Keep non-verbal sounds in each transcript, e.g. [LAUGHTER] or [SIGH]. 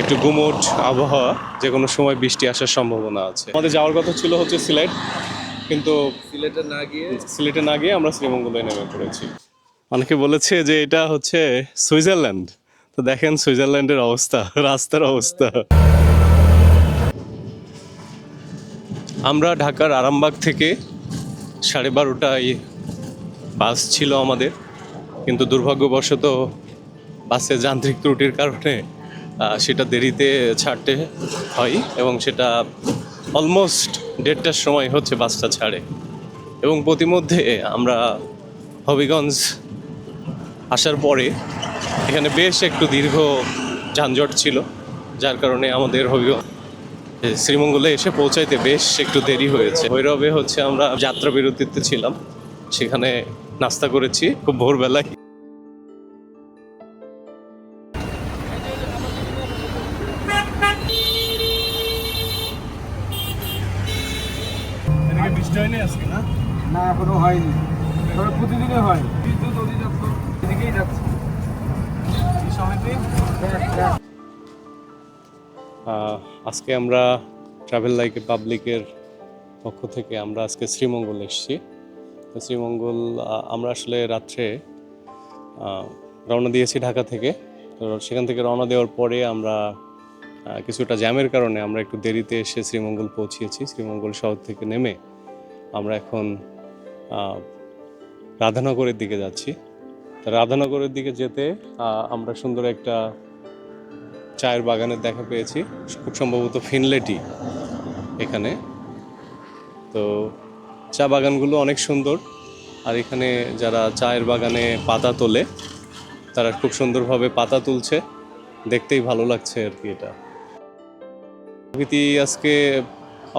একটু গুমোট আবহাওয়া যে কোনো সময় বৃষ্টি আসার সম্ভাবনা আছে। আমাদের যাওয়ার কথা ছিল হচ্ছে সিলেট কিন্তু সিলেটে না গিয়ে সিলেটে না গিয়ে আমরা শ্রীমঙ্গলে নেমে পড়েছি। অনেকে বলেছে যে এটা হচ্ছে সুইজারল্যান্ড। তো দেখেন সুইজারল্যান্ডের অবস্থা রাস্তার অবস্থা। আমরা ঢাকার আরামবাগ থেকে সাড়ে বারোটায় বাস ছিল আমাদের কিন্তু দুর্ভাগ্যবশত বাসে যান্ত্রিক ত্রুটির কারণে সেটা দেরিতে ছাড়তে হয় এবং সেটা অলমোস্ট দেড়টার সময় হচ্ছে বাসটা ছাড়ে। এবং প্রতিমধ্যে আমরা হবিগঞ্জ আসার পরে এখানে বেশ একটু দীর্ঘ যানজট ছিল, যার কারণে আমাদের হবিগঞ্জ শ্রীমঙ্গলে এসে পৌঁছাইতে বেশ একটু দেরি হয়েছে। ভৈরবে হচ্ছে আমরা যাত্রা বিরতিতে ছিলাম, সেখানে নাস্তা করেছি, খুব ভোরবেলায়। এখনও হয়নি। তবে প্রতিদিনই হয় বিদ্যুৎ অধিদপ্তর এদিকেই যাচ্ছে। আজকে আমরা ট্রাভেল লাইক পাবলিকের পক্ষ থেকে আমরা আজকে শ্রীমঙ্গল এসেছি। তো শ্রীমঙ্গল আমরা আসলে রাত্রে রওনা দিয়েছি ঢাকা থেকে। তো সেখান থেকে রওনা দেওয়ার পরে আমরা কিছুটা জ্যামের কারণে আমরা একটু দেরিতে এসে শ্রীমঙ্গল পৌঁছিয়েছি। শ্রীমঙ্গল শহর থেকে নেমে আমরা এখন রাধানগরের দিকে যাচ্ছি। রাধানগরের দিকে যেতে আমরা সুন্দর একটা চায়ের বাগানের দেখা পেয়েছি, খুব সম্ভবত ফিনলেটি এখানে। তো চা বাগানগুলো অনেক সুন্দর, আর এখানে যারা চায়ের বাগানে পাতা তোলে, তারা খুব সুন্দরভাবে পাতা তুলছে, দেখতেই ভালো লাগছে আর কি এটা। প্রকৃতি আজকে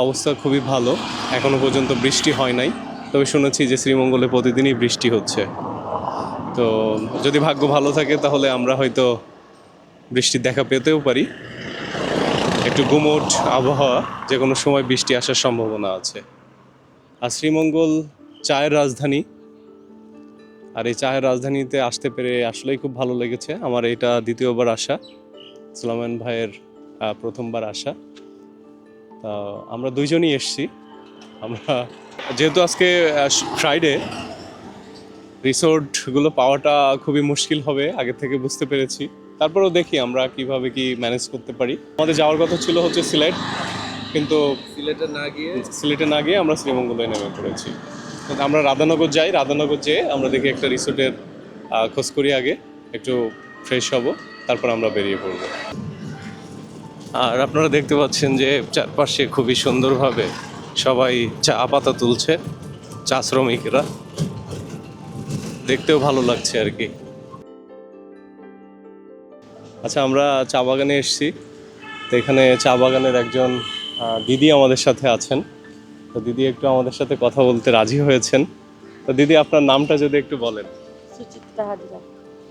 অবস্থা খুবই ভালো, এখনও পর্যন্ত বৃষ্টি হয় নাই। তবে শুনেছি যে শ্রীমঙ্গলে প্রতিদিনই বৃষ্টি হচ্ছে। তো যদি ভাগ্য ভালো থাকে তাহলে আমরা হয়তো বৃষ্টির দেখা পেতেও পারি। একটু গুমোট আবহাওয়া যে কোনো সময় বৃষ্টি আসার সম্ভাবনা আছে। আর শ্রীমঙ্গল চায়ের রাজধানী, আর এই চায়ের রাজধানীতে আসতে পেরে আসলেই খুব ভালো লেগেছে। আমার এটা দ্বিতীয়বার আসা সুলামান ভাইয়ের প্রথমবার আসা। তা আমরা দুইজনই এসছি। আমরা যেহেতু আজকে ফ্রাইডে রিসোর্টগুলো পাওয়াটা খুবই মুশকিল হবে আগে থেকে বুঝতে পেরেছি। তারপরেও দেখি আমরা কীভাবে কি ম্যানেজ করতে পারি। আমাদের যাওয়ার কথা ছিল হচ্ছে সিলেট কিন্তু সিলেটে না গিয়ে সিলেটে না গিয়ে আমরা শ্রীমঙ্গলে নেমে পড়েছি। আমরা রাধানগর যাই রাধানগর যেয়ে আমরা দেখি একটা রিসোর্টের খোঁজ করি আগে একটু ফ্রেশ হব তারপর আমরা বেরিয়ে পড়ব। আর আপনারা দেখতে পাচ্ছেন যে চারপাশে খুবই সুন্দরভাবে সবাই চা পাতা তুলছে চা শ্রমিকরা। দেখতেও ভালো লাগছে আর কি। আচ্ছা আমরা চা বাগানে এসেছি। তো এখানে চা বাগানের একজন দিদি আমাদের সাথে আছেন। তো দিদি একটু আমাদের সাথে কথা বলতে রাজি হয়েছেন। তো দিদি আপনার নামটা যদি একটু বলেন। সুচিত্রা হাজরা।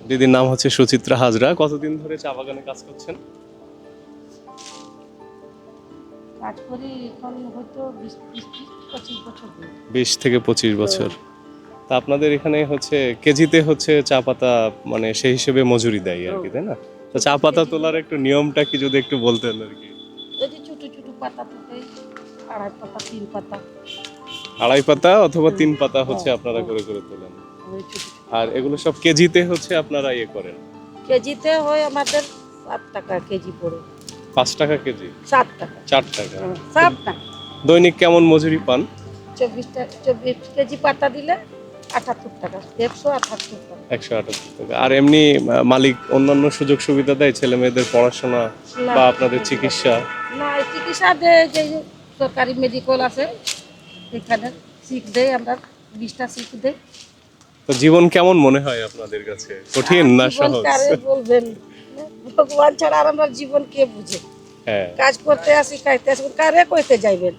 দিদির নাম হচ্ছে সুচিত্রা হাজরা। কতদিন ধরে চা বাগানে কাজ করছেন? কাজ করি এখন হয়তো বিশ থেকে পঁচিশ বছর তা আপনাদের এখানে হচ্ছে কেজিতে হচ্ছে চা পাতা মানে সেই হিসেবে মজুরি দেয় আর কি তাই না? তো চা পাতা তোলার একটু নিয়মটা কি যদি একটু বলতেন আর কি? ছোটো ছোটো পাতা আড়াই পাতা তিন পাতা। আড়াই পাতা অথবা তিন পাতা হচ্ছে আপনারা করে করে তোলেন। আর এগুলো সব কেজিতে হচ্ছে আপনারা ইয়ে করেন? কেজিতে হয় আমাদের সাত টাকা কেজি পড়ে। পাঁচ টাকা কেজি? সাত টাকা। চার টাকা। সাত টাকা। দৈনিক কেমন মজুরি পান? চব্বিশ টাকা চব্বিশ কেজি পাতা দিলে আটাত্তর টাকা একশো আটাত্তর টাকা। একশো আটাত্তর টাকা। আর এমনি মালিক অন্যান্য সুযোগ সুবিধা দেয়? ছেলে মেয়েদের পড়াশোনা বা আপনাদের চিকিৎসা? না চিকিৎসা দেয় যে সরকারি মেডিকেল আছে এখানে শিখ দেয় আমরা বিশটা শিখ দেয়। তো জীবন কেমন মনে হয় আপনাদের কাছে? কঠিন না সহজ? বলবেন? ভগবান ছাড়া আর আমার জীবন কে বুঝে? কাজ করতে আসি খাইতে আসি কারে কইতে যাইবেন?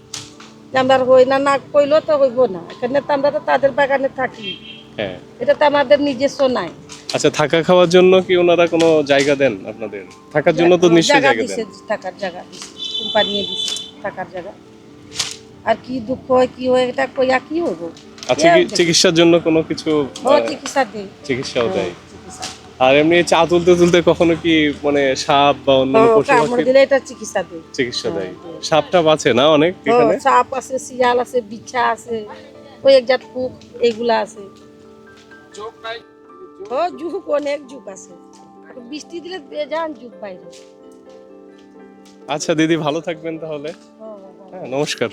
যে আমরা হই না না কইলেও তো হইব না। এখানে তো আমরা তো তাদের বাগানে থাকি। হ্যাঁ। এটা তো আমাদের নিজস্ব নাই। আচ্ছা থাকা খাওয়ার জন্য কি ওনারা কোনো জায়গা দেন আপনাদের? থাকার জন্য তো নিশ্চয়ই জায়গা দেন। থাকার জায়গা কোম্পানি দিছে থাকার জায়গা। আর কি দুঃখ হয় কি হয় এটা কইয়া কি হইব? আচ্ছা চিকিৎসার জন্য কোনো কিছু ও চিকিৎসা দেয়। চিকিৎসাও দেয়। হ্যাঁ, চিকিৎসা আর এমনি চা তুলতে তুলতে কখনো কি মানে সাপ বা অন্য পশু কামড় পাখির দিলে এটা চিকিৎসা দেয়। চিকিৎসা দেয়? হ্যাঁ, সাপটা বাঁচে না অনেক ও, এখানে? সাপ আছে শিয়াল আছে বিছা আছে ওই এক জাত পোক এইগুলা আছে। নাই ও যুগ অনেক যুগ আছে। বৃষ্টি দিলে বেজান যুগ বাইরে। আচ্ছা দিদি ভালো থাকবেন তাহলে। হ্যাঁ নমস্কার।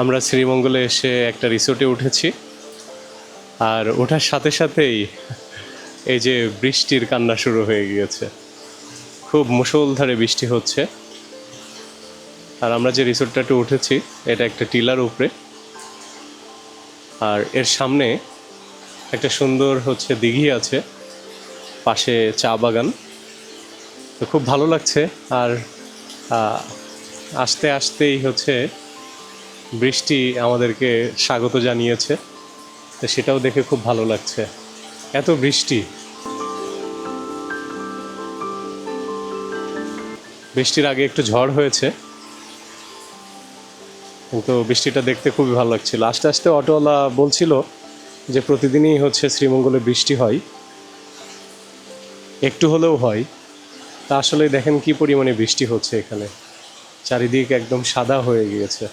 আমরা শ্রীমঙ্গলে এসে একটা রিসোর্টে উঠেছি। আর ওঠার সাথে সাথেই এই যে বৃষ্টির কান্না শুরু হয়ে গিয়েছে। খুব মুষলধারে বৃষ্টি হচ্ছে। আর আমরা যে রিসোর্টটাতে উঠেছি, এটা একটা টিলার উপরে। আর এর সামনে একটা সুন্দর হচ্ছে দিঘি আছে, পাশে চা বাগান। তো খুব ভালো লাগছে। আর আস্তে আস্তেই হচ্ছে বৃষ্টি আমাদেরকে স্বাগত জানিয়েছে। তো সেটাও দেখে খুব ভালো লাগছে। এত বৃষ্টি। বৃষ্টির আগে একটু ঝড় হয়েছে। কিন্তু বৃষ্টিটা দেখতে খুবই ভালো লাগছিল। আস্তে আস্তে অটোওয়ালা বলছিল যে প্রতিদিনই হচ্ছে শ্রীমঙ্গলে বৃষ্টি হয়। একটু হলেও হয়। তা আসলে দেখেন কি পরিমাণে বৃষ্টি হচ্ছে এখানে। চারিদিক একদম সাদা হয়ে গিয়েছে।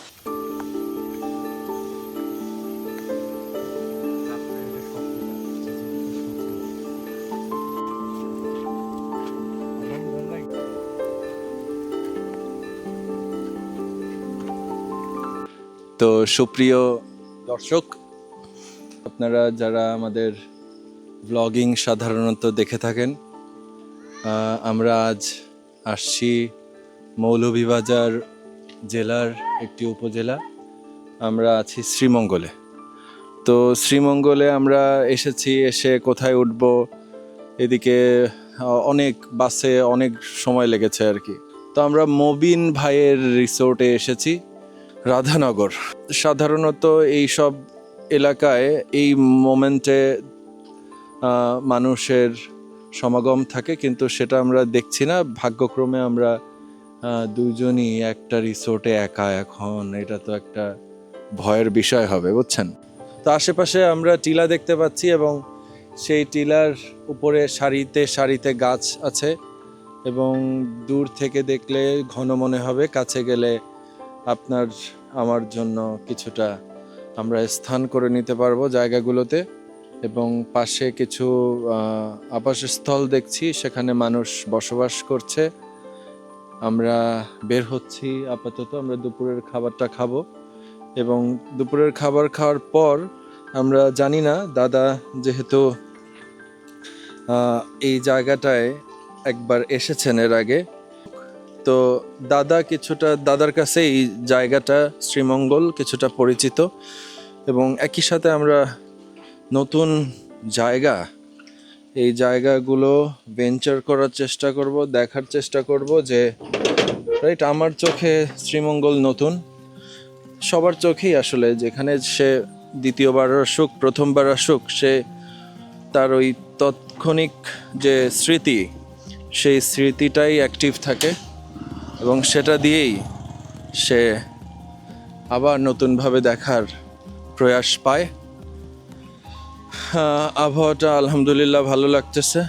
তো সুপ্রিয় দর্শক, আপনারা যারা আমাদের ব্লগিং সাধারণত দেখে থাকেন আমরা আজ আসছি মৌলভীবাজার জেলার একটি উপজেলা। আমরা আছি শ্রীমঙ্গলে। তো শ্রীমঙ্গলে আমরা এসেছি, এসে কোথায় উঠব, এদিকে অনেক বাসে অনেক সময় লেগেছে আর কি। তো আমরা মবিন ভাইয়ের রিসোর্টে এসেছি। রাধানগর। সাধারণত এই সব এলাকায় এই মোমেন্টে মানুষের সমাগম থাকে, কিন্তু সেটা আমরা দেখছি না। ভাগ্যক্রমে আমরা দুজনই একটা রিসোর্টে একা এখন। এটা তো একটা ভয়ের বিষয় হবে, বুঝছেন? তো আশেপাশে আমরা টিলা দেখতে পাচ্ছি এবং সেই টিলার উপরে সারিতে সারিতে গাছ আছে এবং দূর থেকে দেখলে ঘন মনে হবে। কাছে গেলে আপনার আমার জন্য কিছুটা আমরা স্থান করে নিতে পারব জায়গাগুলোতে এবং পাশে কিছু আবাসস্থল দেখছি, সেখানে মানুষ বসবাস করছে। আমরা বের হচ্ছি, আপাতত আমরা দুপুরের খাবারটা খাব এবং দুপুরের খাবার খাওয়ার পর আমরা জানি না, দাদা যেহেতু এই জায়গাটায় একবার এসেছেন এর আগে তো দাদা কিছুটা, দাদার কাছে এই জায়গাটা শ্রীমঙ্গল কিছুটা পরিচিত এবং একই সাথে আমরা নতুন জায়গা, এই জায়গাগুলো ভেঞ্চার করার চেষ্টা করব, দেখার চেষ্টা করব যে রাইট আমার চোখে শ্রীমঙ্গল নতুন। সবার চোখেই আসলে যেখানে সে দ্বিতীয়বার আসুক, প্রথমবার আসুক, সে তার ওই তৎক্ষণিক যে স্মৃতি, সেই স্মৃতিটাই অ্যাক্টিভ থাকে। এবং সেটা দিয়েই সে আবার নতুনভাবে দেখার প্রয়াস পায়। আবহাওয়াটা আলহামদুলিল্লাহ ভালো লাগতেছে।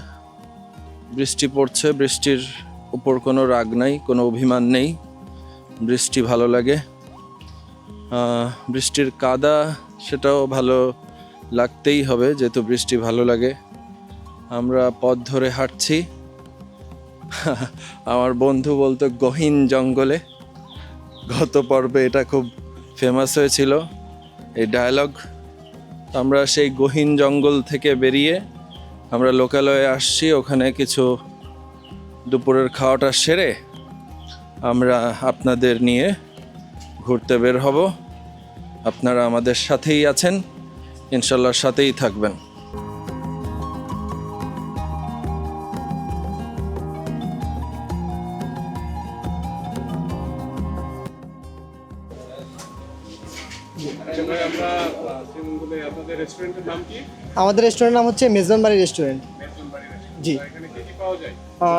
বৃষ্টি পড়ছে, বৃষ্টির উপর কোনো রাগ নাই, কোনো অভিমান নেই। বৃষ্টি ভালো লাগে। বৃষ্টির কাদা, সেটাও ভালো লাগতেই হবে, যেহেতু বৃষ্টি ভালো লাগে। আমরা পথ ধরে হাঁটছি। [LAUGHS] আমার বন্ধু বলতো গহীন জঙ্গলে। গত পর্বে এটা খুব ফেমাস হয়েছিল, এই ডায়ালগ আমরা সেই গহীন জঙ্গল থেকে বেরিয়ে আমরা লোকালয়ে আসছি, ওখানে কিছু দুপুরের খাওয়াটা সেরে আমরা আপনাদের নিয়ে ঘুরতে বের হব। আপনারা আমাদের সাথেই আছেন, ইনশাল্লাহ সাথেই থাকবেন। আমাদের রেস্টুরেন্ট নাম হচ্ছে মেজবানবাড়ি রেস্টুরেন্ট জি।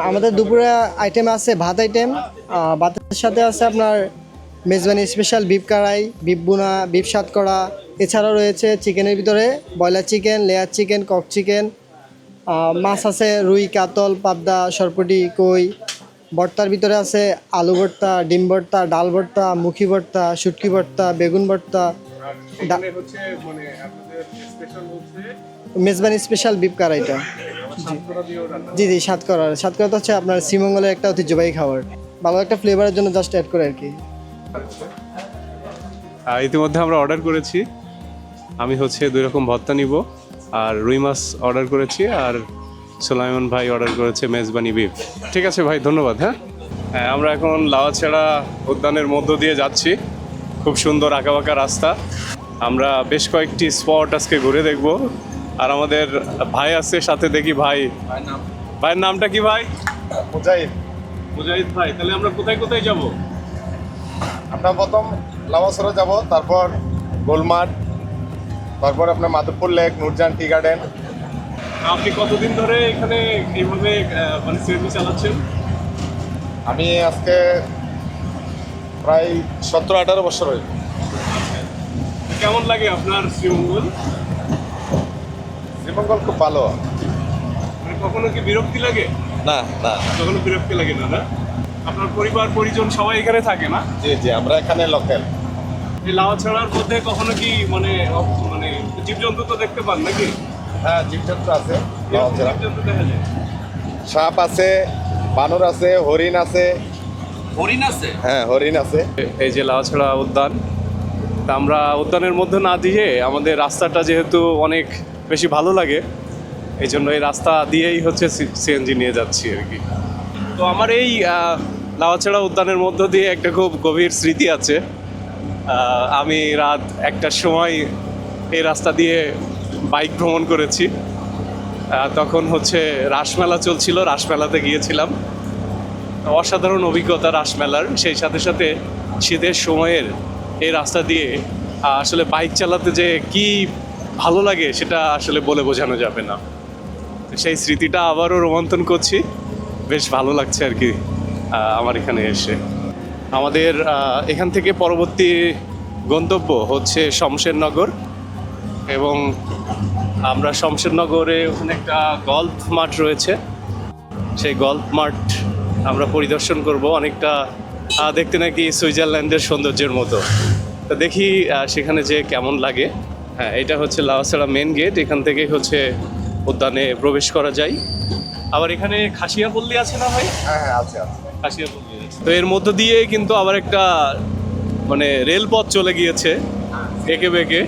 আমাদের দুপুরে আইটেম আছে ভাত আইটেম ভাতের সাথে আছে আপনার মেজবানি স্পেশাল বিপ কারাই বিপ বুনা বিপ সাতকড়া। এছাড়াও রয়েছে চিকেনের ভিতরে broiler chicken layer chicken cock chicken মাছ আছে রুই কাতল পাবদা সরপটি কই। ভর্তার ভিতরে আছে আলু ভর্তা ডিম ভর্তা ডাল ভর্তা মুখি ভর্তা শুটকি ভর্তা বেগুন ভর্তা মেজবানি স্পেশাল বিপ কারাইটা জি। জি সাতকরা সাতকরা। তো হচ্ছে আপনার শ্রীমঙ্গলের একটা ঐতিহ্যবাহী খাবার। ভালো একটা ফ্লেভারের জন্য জাস্ট অ্যাড করে আর কি। আহ, ইতিমধ্যে আমরা অর্ডার করেছি। আমি হচ্ছে দুই রকম ভর্তা নিব। আর রুই মাছ অর্ডার করেছি আর সোলাইমন ভাই অর্ডার করেছে মেজবানি বিফ ঠিক আছে ভাই ধন্যবাদ হ্যাঁ? হ্যাঁ আমরা এখন লাওয়াছড়া উদ্যানের মধ্য দিয়ে যাচ্ছি। খুব সুন্দর আঁকাবাঁকা রাস্তা। আমরা বেশ কয়েকটি স্পট আজকে ঘুরে দেখব। আর আমাদের ভাই আছে সাথে দেখি ভাই। ভাইয়ের নামটা কি ভাই? মুজাহিদ। মুজাহিদ ভাই তাহলে আমরা কোথায় কোথায় যাব? আমরা প্রথম লামাসরে যাব তারপর গোলমাঠ তারপর আপনার Madhabpur lake Nurjahan tea garden. আপনি কতদিন ধরে এখানে এইভাবে মানে সিএনজি চালাচ্ছেন? আমি আজকে প্রায় সতেরো আঠারো বছর হয়ে কেমন লাগে আপনার শ্রীমঙ্গল? শ্রীমঙ্গল খুব ভালো। মানে কখনো কি বিরক্তি লাগে? না না। কখনো বিরক্তি লাগে না না? আপনার পরিবার পরিজন সবাই এখানে থাকে না? জি জি আমরা এখানে লোকাল এই লাওয়া ছাড়ার মধ্যে কখনো কি মানে মানে জীবজন্তু তো দেখতে পান নাকি? হ্যাঁ জীবজন্তু আছে জীবজন্তু দেখা যায়? সাপ আছে বানর আছে হরিণ আছে। হরিণ আছে? হ্যাঁ হরিণ আছে। এই যে লাওয়াছড়া উদ্যান তা আমরা উদ্যানের মধ্যে না দিয়ে আমাদের রাস্তাটা যেহেতু অনেক বেশি ভালো লাগে, এই জন্য এই রাস্তা দিয়েই হচ্ছে সিএনজি নিয়ে যাচ্ছি আর কি। তো আমার এই লাওয়াছড়া উদ্যানের মধ্য দিয়ে একটা খুব গভীর স্মৃতি আছে। আমি রাত একটার সময় এই রাস্তা দিয়ে বাইক ভ্রমণ করেছি। তখন হচ্ছে রাসমেলা চলছিল, রাসমেলাতে গিয়েছিলাম। অসাধারণ অভিজ্ঞতা রাসমেলার, সেই সাথে সাথে শীতের সময়ের এই রাস্তা দিয়ে আসলে বাইক চালাতে যে কি ভালো লাগে সেটা আসলে বলে বোঝানো যাবে না। সেই স্মৃতিটা আবারও রোমন্থন করছি। বেশ ভালো লাগছে আর কি আমার এখানে এসে। আমাদের এখান থেকে পরবর্তী গন্তব্য হচ্ছে শমশেরনগর এবং আমরা শমশেরনগরে ওখানে একটা গল্ফ মাঠ রয়েছে। সেই গল্ফ মাঠ আমরা পরিদর্শন করব অনেকটা দেখতে নাকি সুইজারল্যান্ডের সৌন্দর্যের মতো। তো দেখি সেখানে যে কেমন লাগে। হ্যাঁ এটা হচ্ছে লাওয়াছড়া মেন গেট এখান থেকে হচ্ছে উদ্যানে প্রবেশ করা যায়। আবার এখানে খাসিয়া পল্লী আছে না ভাই? হ্যাঁ হ্যাঁ আছে খাসিয়া পল্লী আছে। তো এর মধ্য দিয়ে কিন্তু আবার একটা মানে রেলপথ চলে গিয়েছে। এঁকে বেঁকে।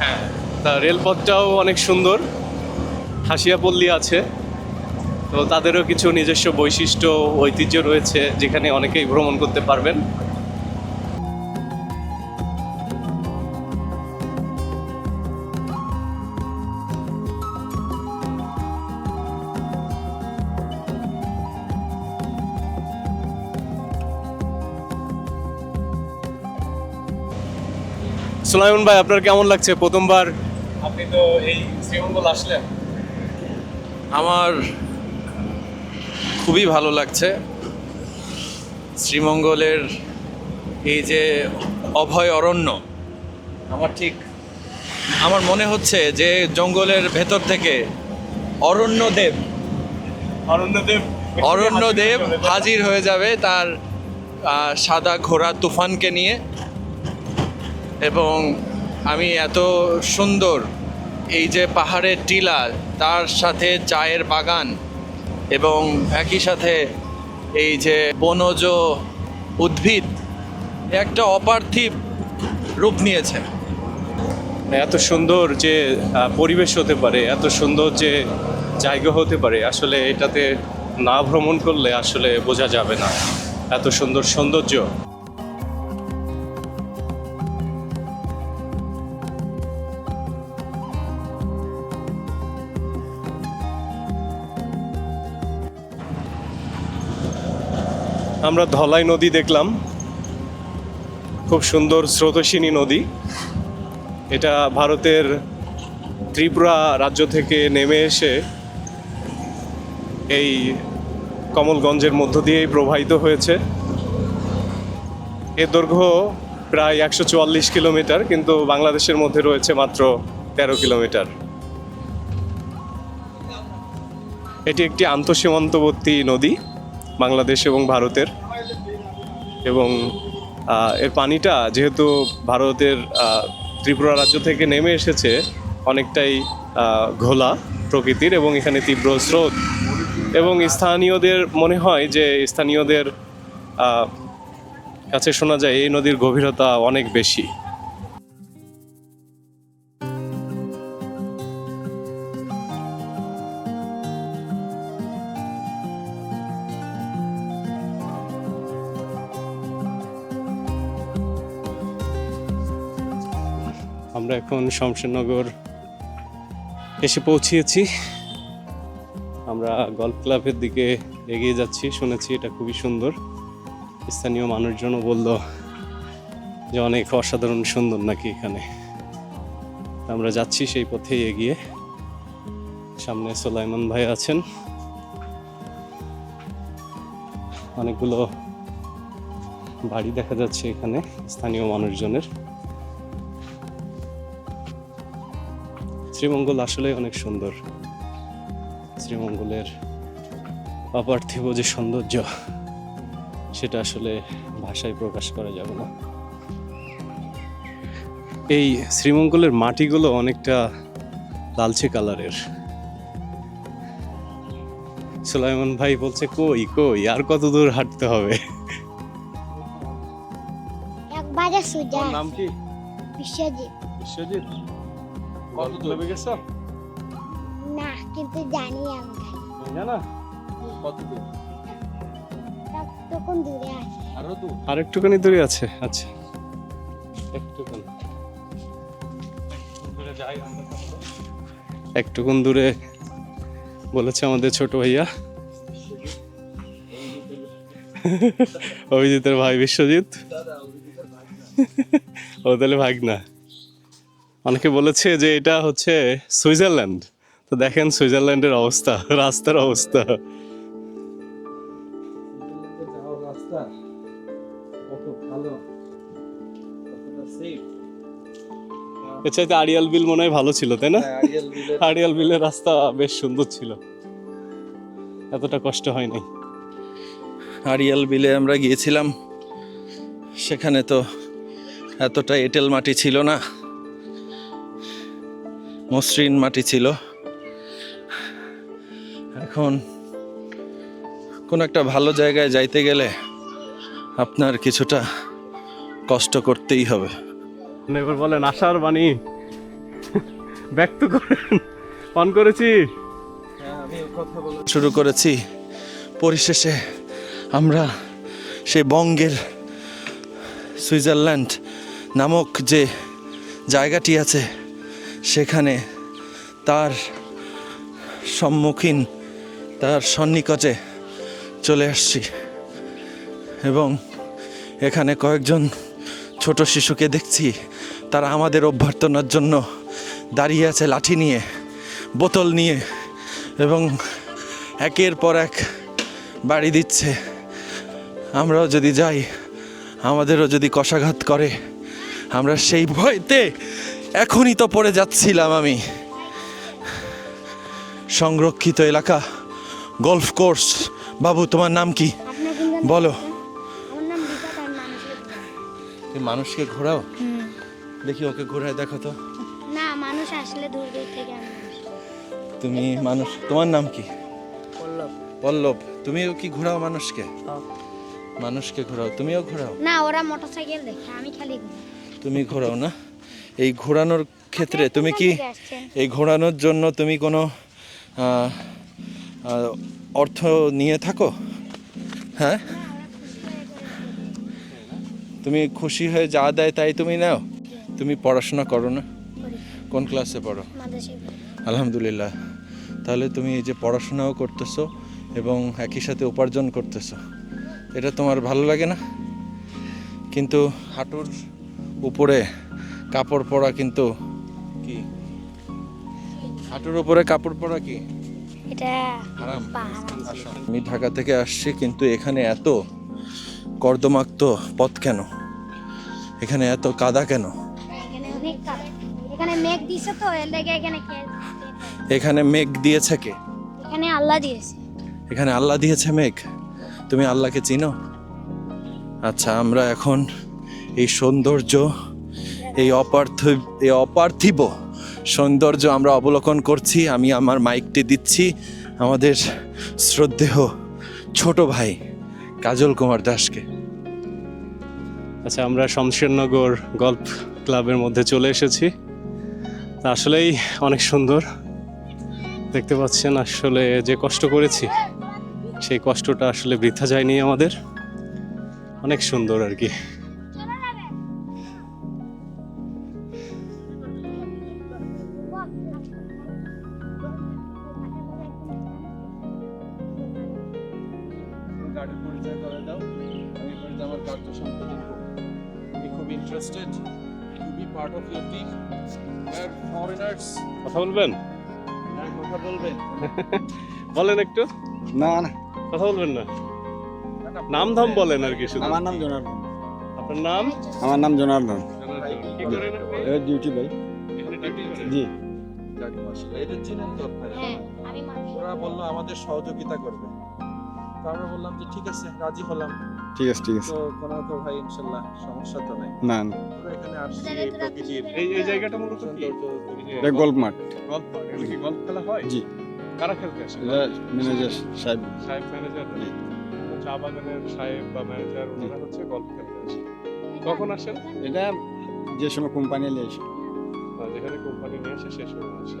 হ্যাঁ তা রেলপথটাও অনেক সুন্দর। হাসিয়া পল্লী আছে। তো তাদেরও কিছু নিজস্ব বৈশিষ্ট্য ঐতিহ্য রয়েছে যেখানে অনেকেই ভ্রমণ করতে পারবেন। সুলাইমন ভাই আপনার কেমন লাগছে প্রথমবার? আপনি তো এই শ্রীমঙ্গল আসলেন। আমার খুবই ভালো লাগছে। শ্রীমঙ্গলের এই যে অভয় অরণ্য আমার ঠিক আমার মনে হচ্ছে যে জঙ্গলের ভেতর থেকে অরণ্যদেব অরণ্যদেব অরণ্যদেব হাজির হয়ে যাবে। তার সাদা ঘোড়া তুফানকে নিয়ে। এবং আমি এত সুন্দর এই যে পাহাড়ের টিলা তার সাথে চায়ের বাগান এবং একই সাথে এই যে বনজ উদ্ভিদ একটা অপার্থিব রূপ নিয়েছে। এত সুন্দর যে পরিবেশ হতে পারে, এত সুন্দর যে জায়গা হতে পারে, আসলে এটাতে না ভ্রমণ করলে আসলে বোঝা যাবে না। এত সুন্দর সৌন্দর্য। আমরা ধলাই নদী দেখলাম। খুব সুন্দর স্রোতস্বিনী নদী। এটা ভারতের ত্রিপুরা রাজ্য থেকে নেমে এসে এই কমলগঞ্জের মধ্য দিয়েই প্রবাহিত হয়েছে। এর দৈর্ঘ্য প্রায় একশো চুয়াল্লিশ কিলোমিটার, কিন্তু বাংলাদেশের মধ্যে রয়েছে মাত্র তেরো কিলোমিটার। এটি একটি আন্তঃসীমান্তবর্তী নদী। বাংলাদেশ এবং ভারতের। এবং এর পানিটা যেহেতু ভারতের ত্রিপুরা রাজ্য থেকে নেমে এসেছে, অনেকটাই ঘোলা প্রকৃতির এবং এখানে তীব্র স্রোত। এবং স্থানীয়দের মনে হয় যে স্থানীয়দের কাছে শোনা যায় এই নদীর গভীরতা অনেক বেশি। এখন শমশেরনগর এসে পৌঁছিয়েছি। আমরা গল্ফ ক্লাবের দিকে এগিয়ে যাচ্ছি, শুনেছি এটা খুবই সুন্দর। স্থানীয় মানুষজনও বলল যে অনেক অসাধারণ সুন্দর নাকি এখানে। আমরা যাচ্ছি সেই পথেই এগিয়ে। সামনে সোলাইমান ভাই আছেন। অনেকগুলো বাড়ি দেখা যাচ্ছে এখানে স্থানীয় মানুষজনের। শ্রীমঙ্গল আসলে অনেক সুন্দর। শ্রীমঙ্গলের অপার্থিব যে সৌন্দর্য সেটা আসলে ভাষায় প্রকাশ করা যাবে না। এই শ্রীমঙ্গলের মাটিগুলো অনেকটা লালচে কালারের। সুলাইমান ভাই বলছে কই কই আর কত দূর হাঁটতে হবে? নাম কি? বিশ্বজিৎ। বিশ্বজিৎ? কত দূর গেছো? না কিন্তু জানি আমরা জানা। সব তখন দূরে আছে। আর একটুখানি দূরে আছে আচ্ছা। একটুখানি। একটুকুন দূরে বলেছে আমাদের ছোট ভাইয়া। অভিজিতের ভাই বিশ্বজিৎ। ও তাহলে ভাগ না অনেকে বলেছে যে এটা হচ্ছে সুইজারল্যান্ড। তো দেখেন সুইজারল্যান্ডের অবস্থা রাস্তার অবস্থা। চাইতে আড়িয়াল বিল মনে হয় ভালো ছিল তাই না? আড়িয়াল বিলের রাস্তা। বেশ সুন্দর ছিল। এতটা কষ্ট হয় নাই। আরিয়াল বিলে আমরা গিয়েছিলাম। সেখানে তো এতটা এঁটেল মাটি ছিল না। মসৃণ মাটি ছিল। এখন কোন একটা ভালো জায়গায় যাইতে গেলে আপনার কিছুটা কষ্ট করতেই হবে। এবার বলেন আশার বাণী। ব্যক্ত করেন। পান করেছি। শুরু করেছি। পরিশেষে আমরা সেই বঙ্গের সুইজারল্যান্ড নামক যে জায়গাটি আছে সেখানে তার সম্মুখীন, তার সন্নিকটে চলে আসছি এবং এখানে কয়েকজন ছোট শিশুকে দেখছি। তারা আমাদের অভ্যর্থনার জন্য দাঁড়িয়ে আছে লাঠি নিয়ে, বোতল নিয়ে এবং একের পর এক বাড়ি দিচ্ছে। আমরাও যদি যাই, আমাদেরও যদি কষাঘাত করে, আমরা সেই ভয়তে এখনই তো পড়ে যাচ্ছিলাম আমি। সংরক্ষিত এলাকা গলফ কোর্স বাবু তোমার নাম কি? বলো। তুমি মানুষকে ঘোরাও? দেখি ওকে ঘোরায় দেখো তো। না মানুষ আসলে দূর দূর থেকে তুমি মানুষ তোমার নাম কি? পল্লব। তুমিও কি ঘোরাও মানুষকে? মানুষকে ঘোরাও তুমিও ঘোরাও? না ওরা মোটরসাইকেল দেখে আমি খালি তুমি ঘোরাও না? এই ঘোরানোর ক্ষেত্রে তুমি কি এই ঘোরানোর জন্য তুমি কোনো অর্থ নিয়ে থাকো? হ্যাঁ? তুমি খুশি হয়ে যা দেয় তাই তুমি নাও? তুমি পড়াশোনা করো না? কোন ক্লাসে পড়ো। আলহামদুলিল্লাহ। তাহলে তুমি এই যে পড়াশোনাও করতেছো এবং একই সাথে উপার্জন করতেছো এটা তোমার ভালো লাগে না? কিন্তু হাঁটুর উপরে কাপড় পরা কিন্তু কি? হাঁটুর উপরে কাপড় পরা কি? আমি ঢাকা থেকে আসছি কিন্তু এখানে এত কর্দমাক্ত পথ কেন? এখানে এত কাদা কেন? এখানে মেঘ দিছে তো এর লেগে এখানে এখানে মেঘ দিয়েছে কে? এখানে আল্লাহ দিয়েছে। এখানে আল্লাহ দিয়েছে মেঘ? তুমি আল্লাহকে চিনো? আচ্ছা আমরা এখন এই সৌন্দর্য এই অপার্থিব এই অপার্থিব সৌন্দর্য আমরা অবলোকন করছি, আমি আমার মাইকটি দিচ্ছি। আমাদের শ্রদ্ধেয় ছোট ভাই কাজল কুমার দাসকে। আচ্ছা আমরা শমশেরনগর গল্ফ ক্লাবের মধ্যে চলে এসেছি। আসলেই অনেক সুন্দর। দেখতে পাচ্ছেন আসলে যে কষ্ট করেছি, সেই কষ্টটা আসলে বৃথা যায়নি আমাদের। অনেক সুন্দর আর কি। গাড়ির পরিচয় করে দাও। আমি এবারে আমার কার্য সম্পাদন করব। আমি খুব interested to be part of your team where foreigners কথা বলবেন? কথা বলবেন। বলেন একটু। না না। কথা বলবেন না? নাম ধাম বলেন আর কি শুধু। আমার নাম জনার্দন। আপনার নাম? আমার নাম জনার্দন। কি করেন আপনি? ডিউটি ভাই? জি। হ্যাঁ আমি ওরা বলল আমাদের সহযোগিতা করবে। তো আমরা বললাম যে ঠিক আছে রাজি হলাম। ঠিক আছে ঠিক আছে। তো কোনো তো ভাই ইনশাল্লাহ সমস্যা তো নাই। না না। আমরা এখানে আসছি এই প্রকৃতির এই এই জায়গাটা মূলত কি? এটা গল্প। মাঠ গল্ফ পার্ক এখানে কি গল্ফ খেলা হয়? জি। কারা খেলতে আসে? এটা ম্যানেজার সাহেব। সাহেব ম্যানেজার চা বাগানের সাহেব বা ম্যানেজার ওনারা হচ্ছে গল্ফ খেলতে আসে। কখন আসেন? এটা যে সময় কোম্পানি এসে আর যেখানে কোম্পানি নিয়ে আসে সেই সময় আসে।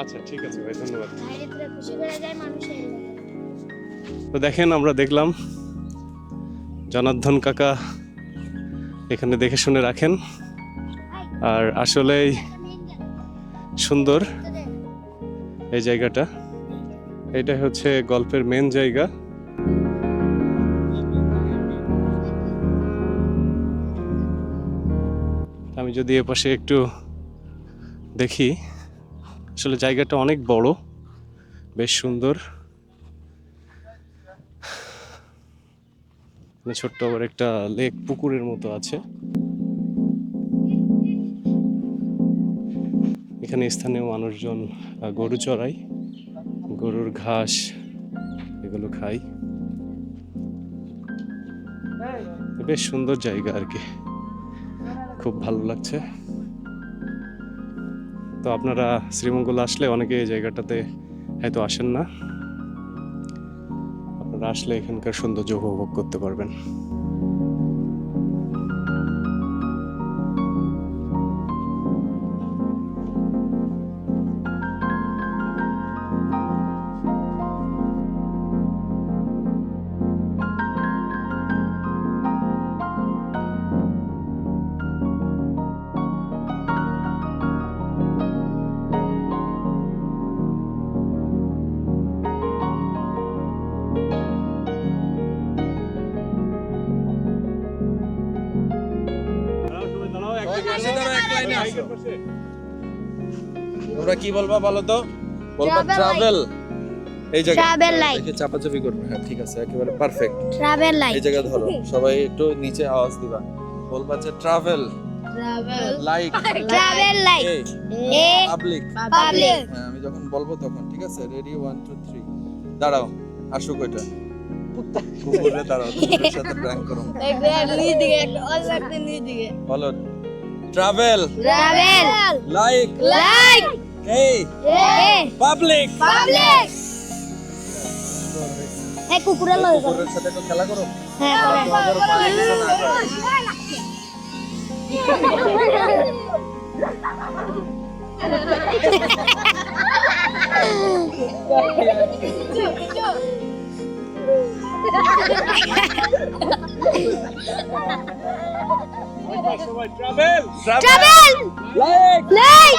আচ্ছা ঠিক আছে ভাই ধন্যবাদ। খুশি করে যায় মানুষের তো দেখেন, আমরা দেখলাম জনার্দন কাকা এখানে দেখে শুনে রাখেন। আর আসলেই সুন্দর এই জায়গাটা, এটা হচ্ছে গল্পের মেন জায়গা। আমি যদি এ পাশে একটু দেখি, আসলে জায়গাটা অনেক বড়, বেশ সুন্দর। ছোট্ট আবার একটা লেক, পুকুরের মতো আছে। এখানে স্থানীয় মানুষজন গরু চড়ায় গরুর ঘাস, এগুলো খায় বেশ সুন্দর জায়গা আর কি। খুব ভালো লাগছে। তো আপনারা শ্রীমঙ্গল আসলে অনেকে এই জায়গাটাতে হয়তো আসেন না। আপনারা আসলে এখানকার সৌন্দর্য উপভোগ করতে পারবেন। তোমরা কি বলবা বলো তো? বলবা ট্রাভেল এই জায়গা Travel light. দেখে চাপাচাপি করবে। হ্যাঁ ঠিক আছে একেবারে পারফেক্ট ট্রাভেল লাইট এই জায়গা ধরো সবাই একটু নিচে আওয়াজ দিবা। বলবা যে travel like travel light a public public আমি যখন বলব তখন ঠিক আছে? রেডি ওয়ান টু থ্রি দাঁড়াও আসুক ওইটা কুকুরে দাঁড়াও কুকুরের সাথে প্র্যাঙ্ক করো। [LAUGHS] বলো ট্রাভেল ট্রাভেল লাইক লাইট এই এ পাবলিক পাবলিক এই কুকুরের করো। কুকুরের সাথে একটু খেলা করো। হ্যাঁ করে [LAUGHS] তোমাদের পায়ে কিছু না করে। Travel travel like light